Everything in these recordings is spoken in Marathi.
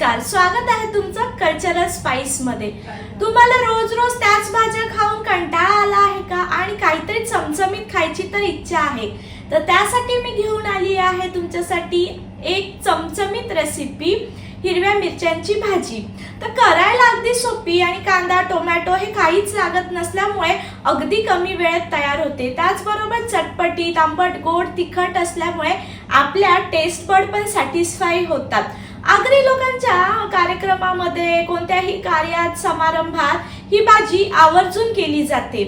नमस्कार. स्वागत आहे तुमचं कल्चरल स्पाइसमध्ये तुम्हाला रोज रोज त्याच भाज्या खाऊन कंटाळा आला आहे का? आणि काहीतरी चमचमीत खायची तर इच्छा आहे. तर त्यासाठी मी घेऊन आली आहे तुमच्यासाठी एक चमचमीत रेसिपी हिरव्या मिरच्यांची भाजी. तर करायला अगदी सोपी आणि कांदा टोमॅटो हे काहीच लागत नसल्यामुळे अगदी कमी वेळेत तयार होते. त्याचबरोबर चटपटी तांबट गोड तिखट असल्यामुळे आपल्या टेस्ट बड पण सॅटिस्फाय होतात. आगरी लोकांच्या कार्यक्रमामध्ये कोणत्याही कार्यात समारंभात ही भाजी आवर्जून केली जाते.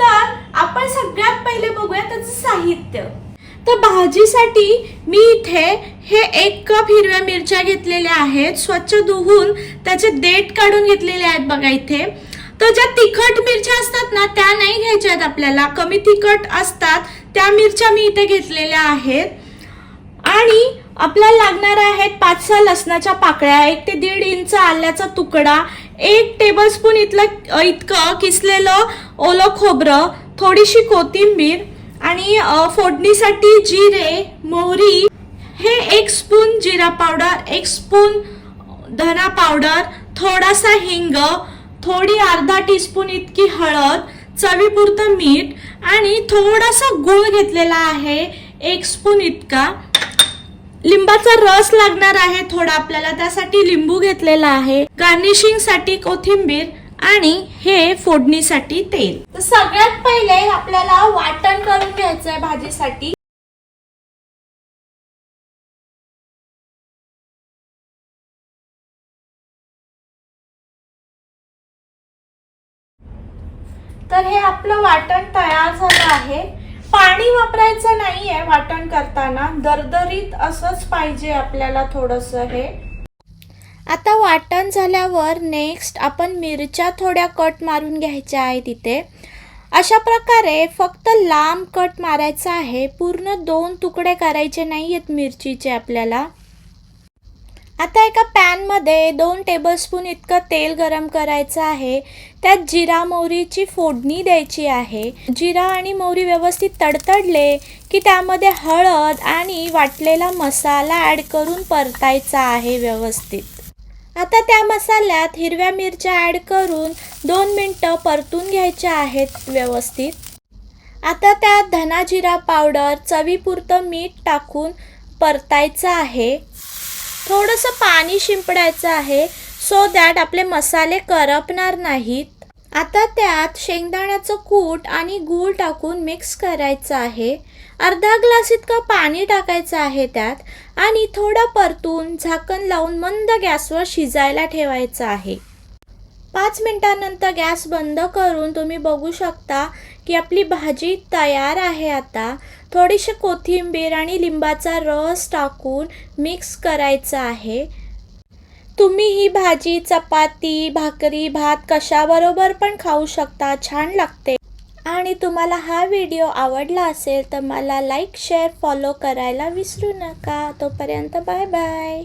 तर आपण सगळ्यात पहिले बघूया त्याचं साहित्य. तर भाजीसाठी मी इथे हे एक कप हिरव्या मिरच्या घेतलेल्या आहेत स्वच्छ धुवून त्याचे देठ काढून घेतलेले आहेत बघा इथे. तर ज्या तिखट मिरच्या असतात ना त्या नाही घ्यायच्या आहेत आपल्याला. कमी तिखट असतात त्या मिरच्या मी इथे घेतलेल्या आहेत. आणि आपल्याला लागणार आहेत पाच सहा लसणाच्या पाकळ्या एक ते दीड इंच आल्याचा तुकडा एक टेबलस्पून इथलं इतकं किसलेलं ओलं खोबरं थोडीशी कोथिंबीर आणि फोडणीसाठी जिरे मोहरी. हे एक स्पून जिरा पावडर एक स्पून धना पावडर थोडासा हिंग थोडी अर्धा टीस्पून इतकी हळद चवीपुरतं मीठ आणि थोडासा गूळ घेतलेला आहे एक स्पून इतका. लिंबाचा रस लागणार आहे थोडा आपल्याला त्यासाठी लिंबू घेतलेला आहे गार्निशिंगसाठी कोथिंबीर आणि हे फोडणीसाठी तेल. तर सगळ्यात पहिले आपल्याला वाटण करून घ्यायचं आहे भाजीसाठी. तर हे आपलं वाटण तयार झालं आहे. पाणी वापरायचं नाहीये वाटण करताना. दरदरीत असंच पाहिजे आपल्याला थोडंसं हे. आता वाटण झाल्यावर नेक्स्ट आपण मिरच्या थोड्या कट मारून घ्यायच्या आहेत इथे अशा प्रकारे फक्त लांब कट मारायचा आहे. पूर्ण दोन तुकडे करायचे नाही आहेत मिरचीचे आपल्याला. आता एका पॅनमध्ये दोन टेबलस्पून इतकं तेल गरम करायचं आहे. त्यात जिरा मोहरीची फोडणी द्यायची आहे. जिरा आणि मोहरी व्यवस्थित तडतडले की त्यामध्ये हळद आणि वाटलेला मसाला ॲड करून परतायचा आहे व्यवस्थित. आता त्या मसाल्यात हिरव्या मिरच्या ॲड करून दोन मिनटं परतून घ्यायच्या आहेत व्यवस्थित. आता त्यात धना जिरा पावडर चवीपुरतं मीठ टाकून परतायचं आहे. थोडंसं पाणी शिंपडायचं आहे सो दॅट आपले मसाले करपणार नाहीत. आता त्यात शेंगदाण्याचं कूट आणि गूळ टाकून मिक्स करायचं आहे. अर्धा ग्लास इतकं पाणी टाकायचं आहे त्यात आणि थोडं परतून झाकण लावून मंद गॅसवर शिजायला ठेवायचं आहे. पाच मिनटानंतर गॅस बंद करून तुम्ही बघू शकता की आपली भाजी तयार आहे आता. थोडीशी कोथिंबीर आणि लिंबाचा रस टाकून मिक्स करायचा आहे. तुम्ही ही भाजी चपाती भाकरी भात कशाबरोबर पण खाऊ शकता छान लागते. आणि तुम्हाला हा व्हिडिओ आवडला असेल तर मला लाईक शेअर फॉलो करायला विसरू नका. तोपर्यंत बाय बाय.